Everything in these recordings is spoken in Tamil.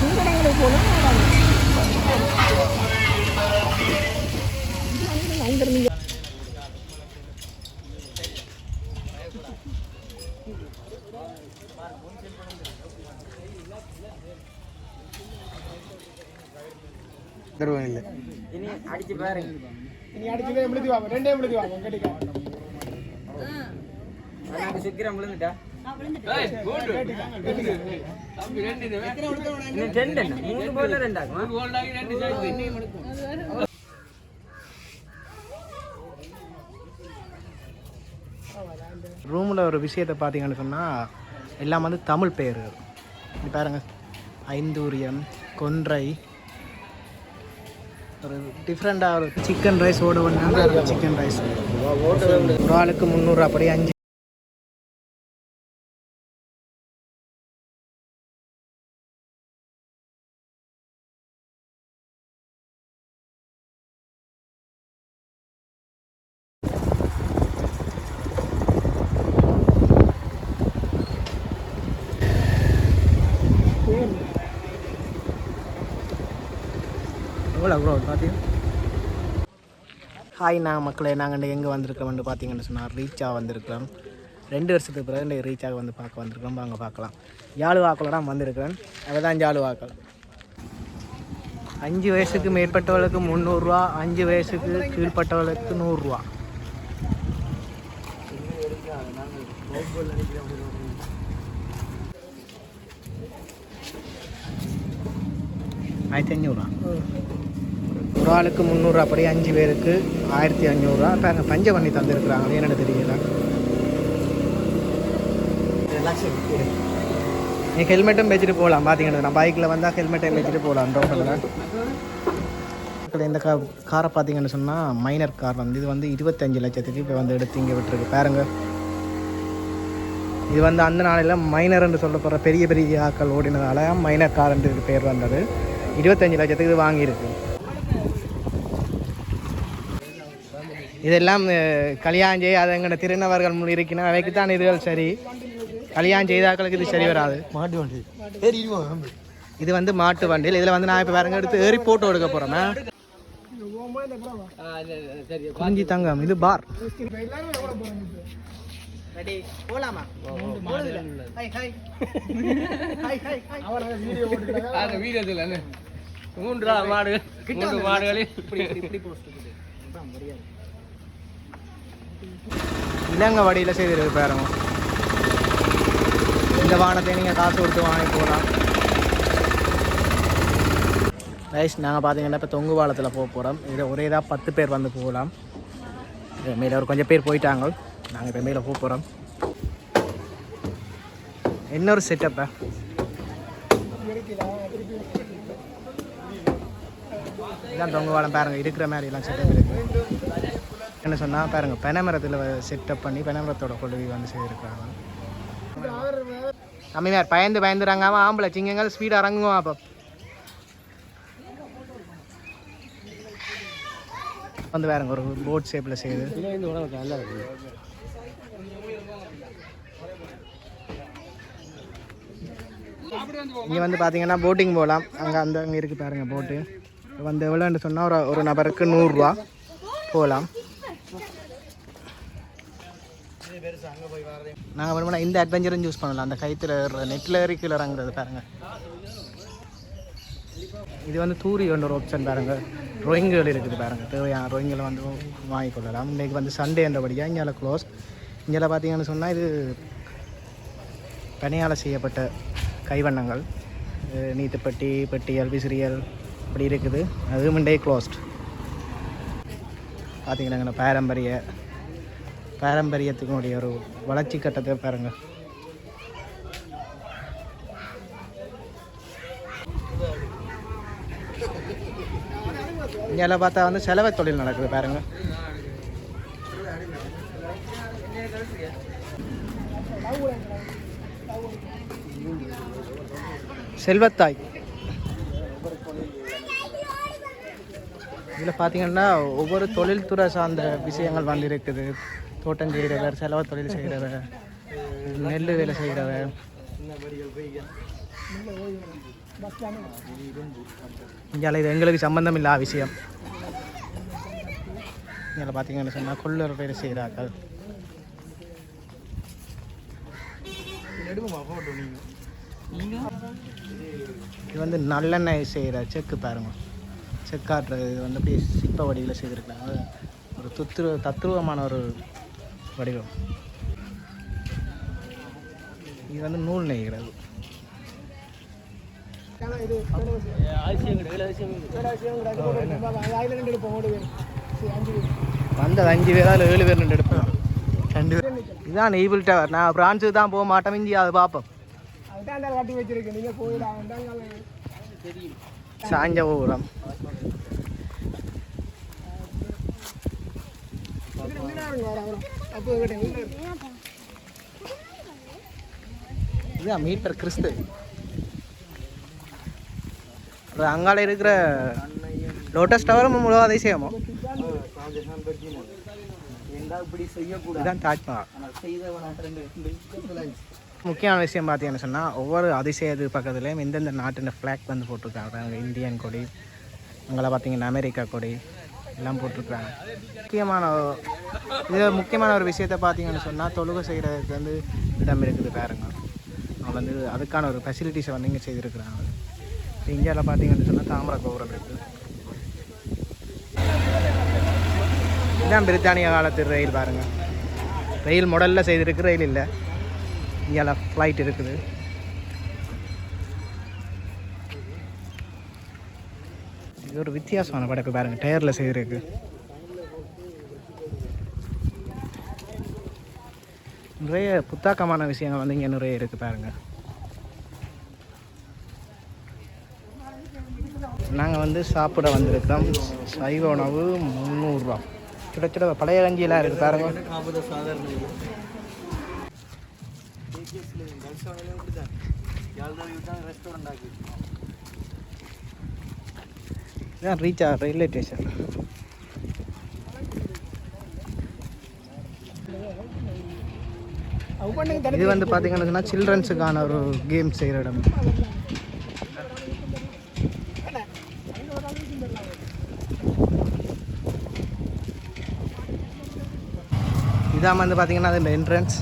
போகணும் அங்கிருந்து தருவம் இல்லை இனி அடிச்சு பாருங்க. நீ அடிச்சதே எழுதி வாங்க. ரெண்டே எழுதி வாங்க. கட்டிக்கா எனக்கு சுக்கிரம் விழுந்துட்டா. ரெண்டு மூணு ரூமில் ஒரு விஷயத்தை பார்த்தீங்கன்னு சொன்னால் எல்லாம் வந்து தமிழ் பெயர் இது பாருங்க. ஐந்தூரியம் கொன்றை. ஒரு டிஃப்ரெண்ட்டாக ஒரு சிக்கன் ரைஸ் ஓட ஒன்று சிக்கன் ரைஸ் ஒரு ஆளுக்கு முந்நூறு அப்படி அஞ்சு ப்ரோ பார்த்தீங்க ஹாய் நான் மக்களே நாங்கள் எங்கே வந்திருக்கிறோம்னு பார்த்தீங்கன்னு சொன்னால் ரீச்சாக வந்திருக்கிறோம். ரெண்டு வருஷத்துக்கு பிறகு இந்த ரீச்சாக வந்து பார்க்க வந்திருக்கிறோம். வாங்க பார்க்கலாம். யாழ் தான் வந்திருக்கிறேன். அதை தான் ஜாலு வாக்கல் அஞ்சு வயசுக்கு மேற்பட்டவளுக்கு முந்நூறுரூவா அஞ்சு வயசுக்கு கீழ்பட்டவளுக்கு நூறுரூவா. ஆயிரத்தி அஞ்சூறுரூவா ஒரு ஆளுக்கு முந்நூறு அப்படி அஞ்சு பேருக்கு ஆயிரத்தி அஞ்சூறுரூவா இப்போ அங்கே பஞ்ச பண்ணி தந்துருக்குறாங்க. என்னென்னு தெரியல. நீ ஹெல்மெட்டும் வச்சுட்டு போகலாம் பார்த்தீங்கன்னா நான் பைக்கில் வந்தால் ஹெல்மெட்டையும் வச்சுட்டு போகலாம் ரோட்டில் இந்த கா காரை பார்த்தீங்கன்னு சொன்னால் மைனர் கார் வந்து இது வந்து இருபத்தஞ்சு லட்சத்துக்கு இப்போ வந்து எடுத்து இங்கே விட்டுருக்கு. பாருங்க. இது வந்து அந்த நாளில் மைனர்னு சொல்லப்படுற பெரிய பெரிய ஆக்கள் ஓடினதால மைனர் கார்ன்ட்டு இது பேர் வந்தது. இருபத்தஞ்சு லட்சத்துக்கு இது வாங்கியிருக்கு. இதெல்லாம் கல்யாணம் அது எங்கட திருநவர்கள் முன் இருக்கினா அவைக்கு தான் இதுகள் சரி. கல்யாணம் செய்தாக்களுக்கு இது சரி வராது. மாட்டு வண்டி. இது வந்து மாட்டு வண்டியில். இதில் வந்து நான் இப்போ வேறங்க எடுத்து ஏறி போட்டோ எடுக்க போகிறேன் குஞ்சி தங்கம். இது பார். போலாமா? மூன்று மாடு மூன்று மாடுகளில் இலங்கை வடியில் செய்திருக்கு பாருங்க. இந்த வானத்தை நீங்கள் காசு கொடுத்து வாங்கி போகலாம். ரைஸ் நாங்கள் பார்த்தீங்கன்னா இப்போ தொங்கு பாலத்தில் போக போகிறோம் இதில் ஒரே இதாக பத்து பேர் வந்து போகலாம். இது மேலே ஒரு கொஞ்சம் பேர் போயிட்டாங்க. நாங்கள் இப்போ மேலே போக போகிறோம் இன்னொரு செட்டப்பா இதான் தொங்கு பாலம் பாருங்கள் இருக்கிற மாதிரி எல்லாம் செட்டப் இருக்குது என்ன சொன்னால் பாருங்க பனைமரத்தில் செட்டப் பண்ணி பனைமரத்தோட கொள்கை வந்து செய்திருக்காங்க அம்மியார் பயந்து பயந்துறாங்க. அவன் ஆம்பளை சிங்கங்கள் ஸ்பீடாக இறங்குவோம் அப்போ. வந்து பாருங்க ஒரு போட் ஷேப்பில் செய்யுது இங்கே வந்து பார்த்தீங்கன்னா போட்டிங் போகலாம் அங்கே அந்த அங்கே இருக்குது பாருங்கள் போட்டு வந்து எவ்வளோன்னு சொன்னால் ஒரு ஒரு நபருக்கு நூறுரூவா போகலாம் நாங்கள் வேணும்னா இந்த அட்வென்ச்சரும் யூஸ் பண்ணலாம். அந்த கைத்தில் நெட்டில் ஏறி கீழே இறங்குறது பாருங்கள் இது வந்து தூரி என்ற ஒரு ஆப்ஷன் பாருங்க. ட்ராயிங்குகள் இருக்குது பாருங்கள் தேவையான ட்ராயிங்களை வந்து வாங்கிக்கொள்ளலாம் இன்றைக்கி வந்து சண்டே என்றபடியாக இங்கே க்ளோஸ் இங்கே பார்த்தீங்கன்னு சொன்னால் இது பனியால் செய்யப்பட்ட கைவண்ணங்கள். நீத்துப்பட்டி பெட்டியல் விசிறியல் இப்படி இருக்குது. அதுவும் டே க்ளோஸ்ட் பார்த்தீங்கன்னா பாரம்பரிய பாரம்பரியத்தினுடைய ஒரு வளர்ச்சி கட்டத்தை பாருங்க. இங்கே பார்த்தா வந்து செலவை தொழில் நடக்குது பாருங்க. செல்வத்தாய். இதில் பார்த்தீங்கன்னா ஒவ்வொரு தொழில்துறை சார்ந்த விஷயங்கள் வந்து இருக்குது தோட்டம் செய்கிறவர் செலவு தொழில் செய்கிறவர் நெல் வேலை செய்கிறவர். இங்கே இது எங்களுக்கு சம்பந்தம் இல்லாத விஷயம். இங்கே பார்த்தீங்கன்னு சொன்னால் கொள்ளர் பேர் செய்கிறார்கள். இது வந்து நல்லெண்ணெய் செய்கிற செக்கு பாருங்க. செக்காட்டுறது இது வந்து அப்படியே சிப்ப வடிவில் செய்திருக்காங்க ஒரு துத்துரு தத்துருவமான ஒரு வடிவம். இது வந்து நூல் நெய்கிறது. எடுப்போம் வந்தது அஞ்சு பேரா இல்லை ஏழு பேர் ரெண்டு எடுப்பேன். ரெண்டு பேர். இதான் ஈபிள் டவர் நான் பிரான்ஸுக்கு தான் போக மாட்டேன். இஞ்சி அதை பார்ப்போம் அதுதான் அந்த கட்டி இதுதான் மீட்டர் கிறிஸ்து. அப்புறம் அங்கால இருக்கிற லோட்டஸ் டவரும் முழு அதிசயமோ? இதுதான் தாஜ்மஹால். முக்கியமான விஷயம் பார்த்தீங்கன்னு சொன்னால் ஒவ்வொரு அதிசயத்து பக்கத்துலேயும் எந்தெந்த நாட்டின் ஃப்ளாக் வந்து போட்டிருக்காங்க. இந்தியன் கொடி உங்களை பார்த்தீங்கன்னா அமெரிக்கா கொடி எல்லாம் போட்டிருக்காங்க முக்கியமான ஒரு- இது முக்கியமான ஒரு விஷயத்தை பார்த்தீங்கன்னு சொன்னால் தொழுகை செய்கிறதுக்கு வந்து இடம் இருக்குது பாருங்க. அவங்க வந்து அதுக்கான ஒரு ஃபெசிலிட்டிஸை வந்து இங்கே செய்திருக்கிறாங்க. இப்போ இந்தியாவில் பார்த்தீங்கன்னு சொன்னால் தாமரை கோபுரம் இருக்குது இதுதான் பிரித்தானிய காலத்து ரயில் பாருங்க. ரயில் மாடலில் செய்திருக்கு ரயில் இல்லை. இந்தியாவில் ஃப்ளைட் இருக்குது. இது ஒரு வித்தியாசமான படைப்பு பாருங்க. டயரில் செய்யறதுக்கு. நிறைய புத்தாக்கமான விஷயங்கள் வந்து இங்கே நிறைய இருக்குது பாருங்கள் நாங்கள் வந்து சாப்பிட வந்திருக்கிறோம் சைவ உணவு முந்நூறுரூவா சுட சுட பழைய கஞ்சியெல்லாம் இருக்குது பாருங்க. இதான் ரீச் ஆக ரயில்வே ஸ்டேஷன் இது வந்து பார்த்தீங்கன்னா சில்ட்ரன்ஸுக்கான ஒரு கேம் செய்கிற இடம் இதான் வந்து பார்த்தீங்கன்னா அது என்ட்ரன்ஸ்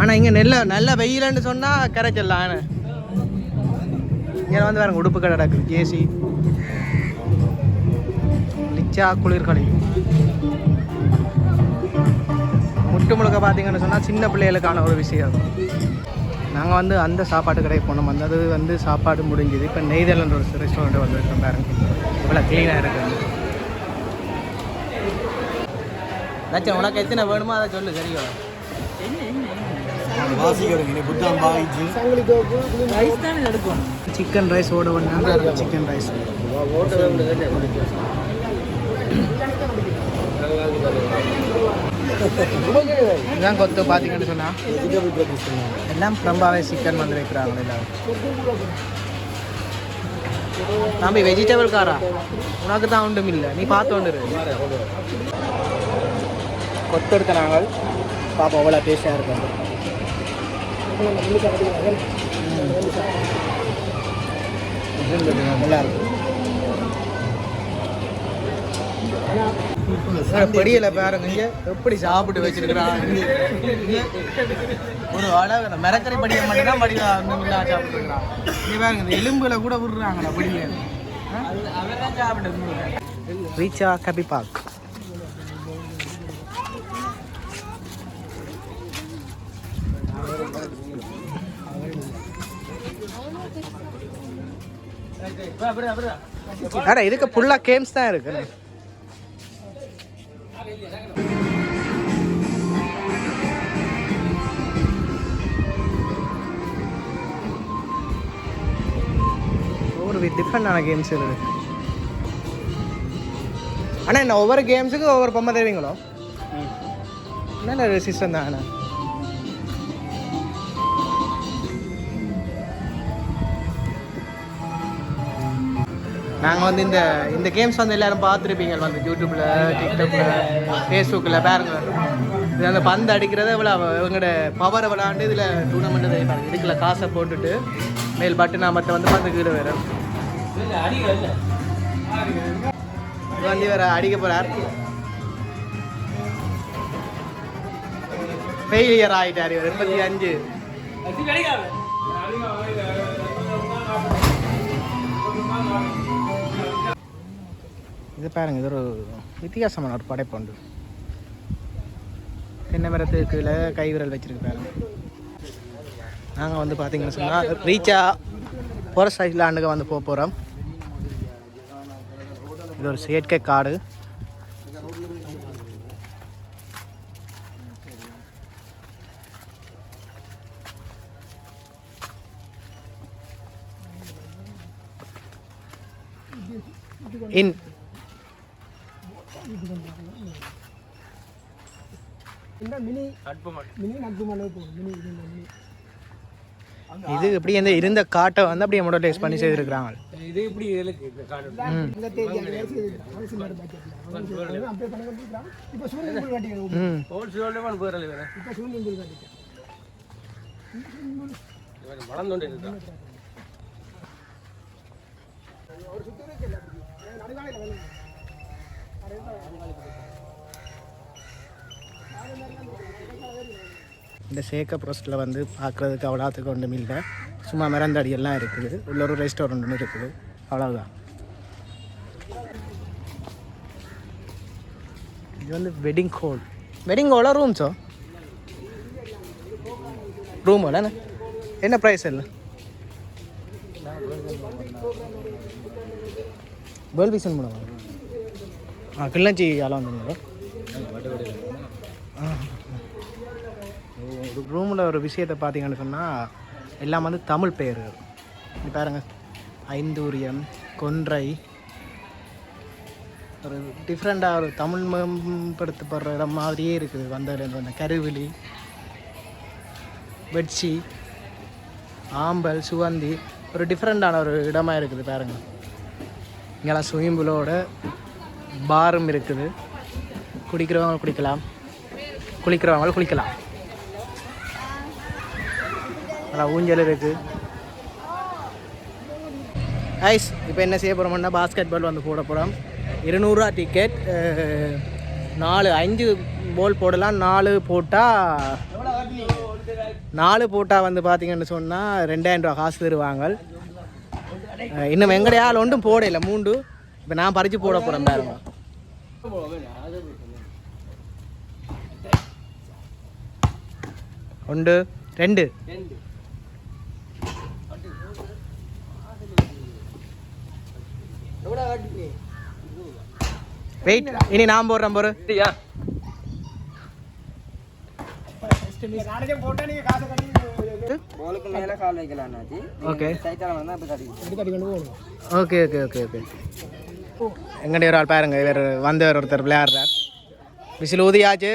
ஆனால் இங்கே நெல்ல நல்ல வெயிலன்னு சொன்னால் கரைச்சிடலாம் ஆனால் இங்கே வந்து வேறு உடுப்பு கடை கிடக்கு ஜேசி லிச்சா குளிர்கலை. முட்டு முழுக்க பார்த்தீங்கன்னு சொன்னால் சின்ன பிள்ளைகளுக்கான ஒரு விஷயம். நாங்கள் வந்து அந்த சாப்பாட்டு கடைக்கு போனோம். வந்தது வந்து சாப்பாடு முடிஞ்சுது. இப்போ நெய்தலன்ற ஒரு ரெஸ்டாரண்ட் வந்துருக்கோம் பாருங்க. இவ்வளோ க்ளீனாக இருக்குது லட்சம் உனக்கு எத்தனை வேணுமோ அதை சொல்லு சரியா? சிக்கன் ரைஸ் ஓட ஒன்று சிக்கன் ரைஸ் கொத்து பார்த்தீங்கன்னு சொன்னா. எல்லாம் பிரம்பாவே சிக்கன் வந்து வைக்கிறாங்க எல்லாரும். தம்பி வெஜிடபிள் காரா? உனக்கு தான் ஒன்றும் இல்லை. நீ பார்த்து ஒன்று கொத்து எடுத்த நாங்கள். பாப்போம் அவ்வளோ டேஸ்டாக இருக்கும் படியில பாருங்க இங்க எப்படி சாப்பிட்டு வச்சிருக்கிறான் ஒரு அளவு மிரக்கறி படியை மட்டும் தான் படியில. சாப்பிட்டுருக்கான் இங்க பாருங்க இந்த எலும்புல கூட விடுறாங்கடா படியில ரீச்சா கபி பார்க் அட இதுக்கு ஃபுல்லாக கேம்ஸ் தான் இருக்கு. ஒவ்வொரு டிஃப்ரெண்டான கேம்ஸ் இருக்கு. அண்ணா என்ன ஒவ்வொரு கேம்ஸுக்கு ஒவ்வொரு பொம்மை தருவீங்களோ? நல்ல சிஸ்டம் தான் அண்ணா? நாங்கள் வந்து இந்த இந்த கேம்ஸ் வந்து எல்லாரும் பார்த்துருப்பீங்க வந்து யூடியூப்பில் டிக்டாக்ல ஃபேஸ்புக்கில் பாருங்க இது அந்த பந்து அடிக்கிறத இவ்வளோ இவங்களோட பவரை விளாண்டு இதில் டூர்னமெண்ட் செய்வாங்க இதுக்குள்ள காசை போட்டுட்டு மேல் பட்டு நாமத்தை வந்து பந்து கீழே வேறு வந்து வேற அடிக்க போகிறார் ஃபெயிலியர் ஆகிட்டார் இவர். எண்பத்தி அஞ்சு. இது பாருங்கள் இது ஒரு வித்தியாசமான ஒரு படைப்பு உண்டு. தென்னை மரத்துக்கு கீழே கை விரல் வச்சிருக்கு நாங்கள் வந்து பார்த்தீங்கன்னு சொன்னால் ரீச்சா ஃபாரஸ்ட் ஐலாண்டுக்கு வந்து போக போகிறோம் இது ஒரு செயற்கை காடு. இன் இது எப்படி அந்த இருந்த காட்டை வந்து அப்படியே மோடலைஸ் பண்ணி செய்திருக்கிறாங்க. இது இப்படி இருக்கு இந்த காடு. இந்த ஒரு சுத்தி வேணும் இந்த சேக்க ப்ரோஸ்டில் வந்து பார்க்குறதுக்கு அவ்வளோத்துக்கு ஒன்றும் இல்லை. சும்மா மிரந்தடி எல்லாம் இருக்குது. உள்ள ஒரு ரெஸ்டாரண்ட் ஒன்று இருக்குது. அவ்வளோதான் இது வந்து வெட்டிங் ஹால் வெட்டிங் ஹாலா ரூம்ஸோ ரூம் என்ன? என்ன ப்ரைஸ் இல்லை வேர்ல்ட் விசன் மூலமா? ஆ கிள்ளச்சி ஆளாக வந்தீங்களா? ஒரு ரூமில் ஒரு விஷயத்தை பார்த்தீங்கன்னு சொன்னால் எல்லாம் வந்து தமிழ் பெயர் இது பாருங்க. ஐந்தூரியம் கொன்றை. ஒரு டிஃப்ரெண்ட்டாக ஒரு தமிழ் மேம்படுத்தப்படுற இடம் மாதிரியே இருக்குது. வந்த அந்த கருவிழி வெட்சி ஆம்பல் சுவந்தி ஒரு டிஃப்ரெண்ட்டான ஒரு இடமாக இருக்குது பாருங்க. இங்கெல்லாம் சுயம்புலோட பூலோட பாரும் இருக்குது. குடிக்கிறவங்க குடிக்கலாம். குளிக்கிறவங்க குளிக்கலாம். நல்லா ஊஞ்சல் இருக்குது ஐஸ் இப்போ என்ன செய்ய போகிறோம்னா பாஸ்கெட் பால் வந்து போட போகிறோம் இருநூறுரூவா டிக்கெட் நாலு அஞ்சு பால் போடலாம். நாலு போட்டால் நாலு போட்டால் வந்து பார்த்தீங்கன்னு சொன்னால் ரெண்டாயிரம் ரூபா காசு தருவாங்க. இன்னும் எங்கடையால் ஒன்றும் போடல மூண்டு இப்போ நான் பறித்து போட போகிறேன் பாருங்க. ஒன்று ரெண்டு. வெயிட் இனி நான் போடுறேன் போரு ஓகே. ஓகே ஓகே ஓகே எங்கடைய ஒரு ஆள் பாருங்க இவர் வந்தவர் ஒருத்தர் விளையாடுறார். விசில் ஊதியாச்சு.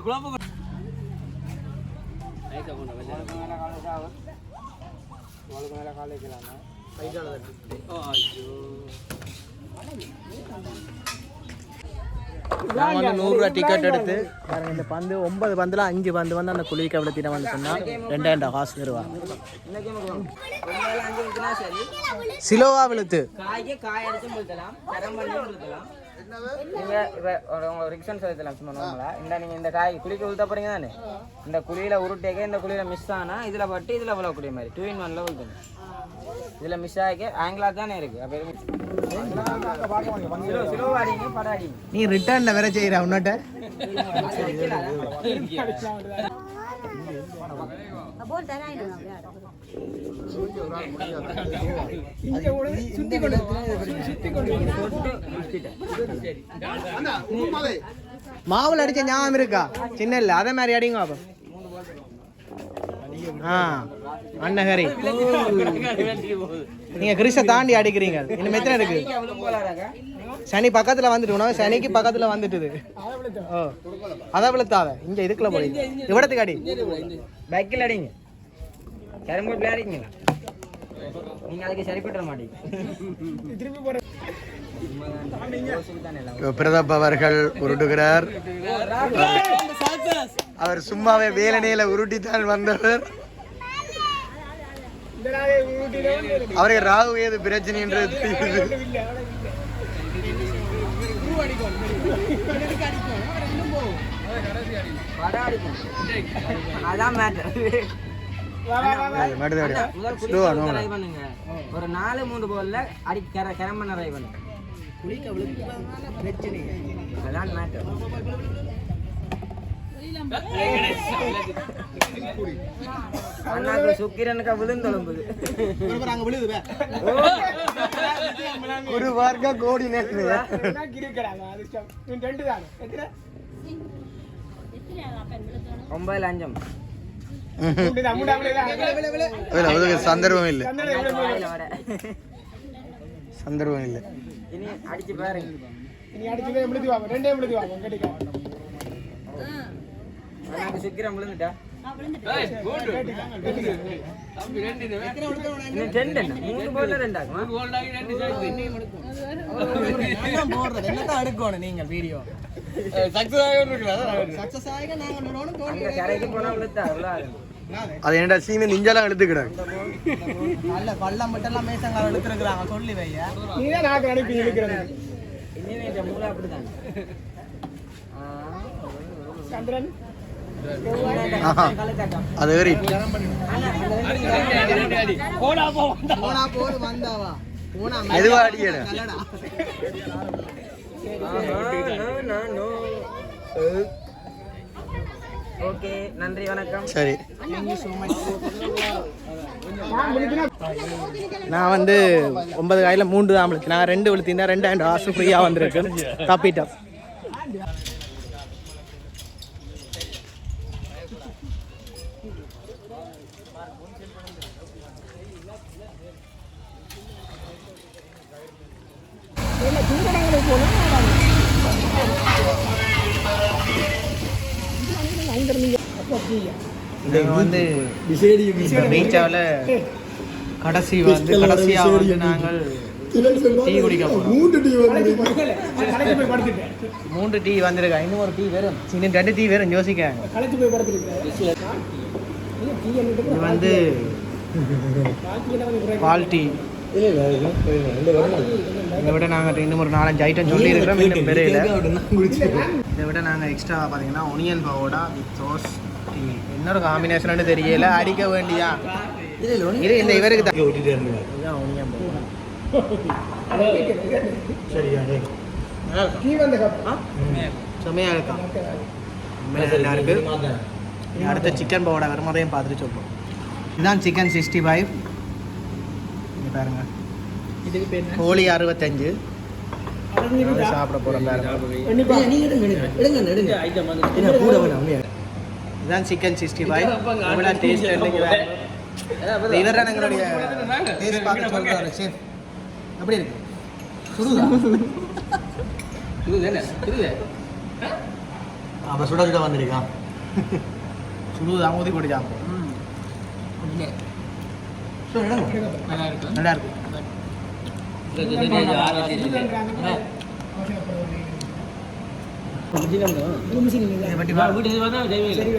கிலோவா கொண்டு போகலாம் கிலோவா கொண்டு போகலாம் நான் வந்து நூறுரூவா டிக்கெட் எடுத்து பாருங்க இந்த பந்து ஒன்பது பந்தில் அஞ்சு பந்து வந்து அந்த குளிக்க விழுத்தின வந்து சொன்னால் ரெண்டாயிரம் காசு சரி சிலோவா விழுத்து. இந்த நீங்க இந்த காய் குளிக்க விழுத்த போறீங்க தானே? இந்த குழியில உருட்டேக்க இந்த குழியில மிஸ் ஆனா இதுல பட்டு இதுல விழக்கூடிய மாதிரி. டூ இன் ஒன்ல விழுத்தணும். இதுல மிஸ் ஆகி ஆங்கிலா தானே இருக்கு. நீ ரிட்டர்ன்ல வேற செய்யற உன்னட்ட மாவுல அடிச்ச ஞாபகம் இருக்கா? சின்ன இல்ல அதே மாதிரி அடிங்க அப்ப. ஆ அன்னகரி நீங்க கிறிஸ்ட தாண்டி அடிக்கிறீங்க. இன்னும் எத்தனை இருக்கு? சனி பக்கத்துல வந்துட்டு உனக்கு சனிக்கு பக்கத்துல வந்துட்டுது. ஓ அதை விழுத்தாத இங்க இதுக்குள்ள போய் இவ்வளத்துக்கு அடி. பைக்கில் அடிங்க. கேரம் போர்ட் விளையாடிங்களா நீங்க அதுக்கு சரிப்பட்டுற மாட்டீங்க. திருப்பி போற பிரதாப் அவர்கள் உருட்டுகிறார். அவர் சும்மாவே வேலனையில உருட்டித்தான் வந்தவர். அவருக்கு ராகு ஏது பிரச்சனைன்றது ஒரு நாலு மூணு போல்ல அடி கர கரம் பண்ண ட்ரை பண்ணுங்க அதான் மேட்டர் அண்ணாக்கு சுக்கிரனுக்கு விழுந்தொழும்புது ஒரு வார்க்கா கோடி நேற்று இருக்கிறாங்க அதிர்ஷ்டம் நீ ரெண்டு தானே எத்தனை ஒன்பதுல அஞ்சம். மூணு தான் மூணு அப்படியே அதுக்கு சந்தர்ப்பம் இல்லை. சந்தர்ப்பம் இல்லை. இனி அடிச்சு பாருங்க. விழுதி வாங்க ரெண்டே விழுதி வாங்க கட்டிக்க ரெண்டு நீங்கள் வீடியோ? கரைக்கு போனா விழுத்தா அவ்வளோ ஆகும் அது என்னடா சீனு நெஞ்செல்லாம் எடுத்துக்கிறாங்க பள்ளம் மட்டும் எல்லாம் மேசங்க எடுத்துருக்குறாங்க சொல்லி வையா. நீ தான் நாக்கு அனுப்பி இழுக்கிறது. இன்னும் இந்த மூளை அப்படிதான்? சந்திரன். அது அடிக்கல ஓகே நன்றி வணக்கம் சரி. நான் வந்து ஒன்பது காயில மூன்று தான் நான் ரெண்டு விழுத்தினா ரெண்டு ஆண்டு ஆசு ஃப்ரீயாக வந்திருக்கு. தப்பிட்டேன். வந்து பீச்சாவில் கடைசி வந்து கடைசியாக வந்து நாங்கள் டீ குடிக்க போய் படுத்துட்டேன். மூன்று டீ வந்திருக்கா. இன்னும் ஒரு டீ வரும் இன்னும் ரெண்டு டீ டீ என்னட்டு இது வந்து பால் டீ. இதை விட நாங்கள் இன்னும் ஒரு நாலஞ்சு ஐட்டம் சொல்லியிருக்கிறோம் இன்னும் பெரியல இதை விட நாங்கள் எக்ஸ்ட்ரா பார்த்தீங்கன்னா onion pakoda with sauce tea இன்னொரு காம்பினேஷன் தெரியல அடிக்க வேண்டியா இது இந்த இவருக்கு தான் இருக்கா நல்லா இருக்கு இனி அடுத்த சிக்கன் பவோடா வரும்போதையும் பார்த்துட்டு சொல்லுவோம் இதுதான் சிக்கன் சிக்ஸ்டி ஃபைவ் பாருங்க கோழி அறுபத்தஞ்சு சாப்பிட போகிறோம் பாருங்க இதுதான் சிக்கன் சிக்ஸ்டி ஃபைவ் எவ்வளோ டேஸ்ட் இவர் தான் எங்களுடைய டேஸ்ட் பார்த்து சொல்கிறாரு செஃப் எப்படி இருக்கு. அப்ப சுட சுட வந்திருக்கான் சுடுதான் ஊதி போட்டு சாப்பிடும் நல்லா இருக்கு. இதை பற்றி பா- சரி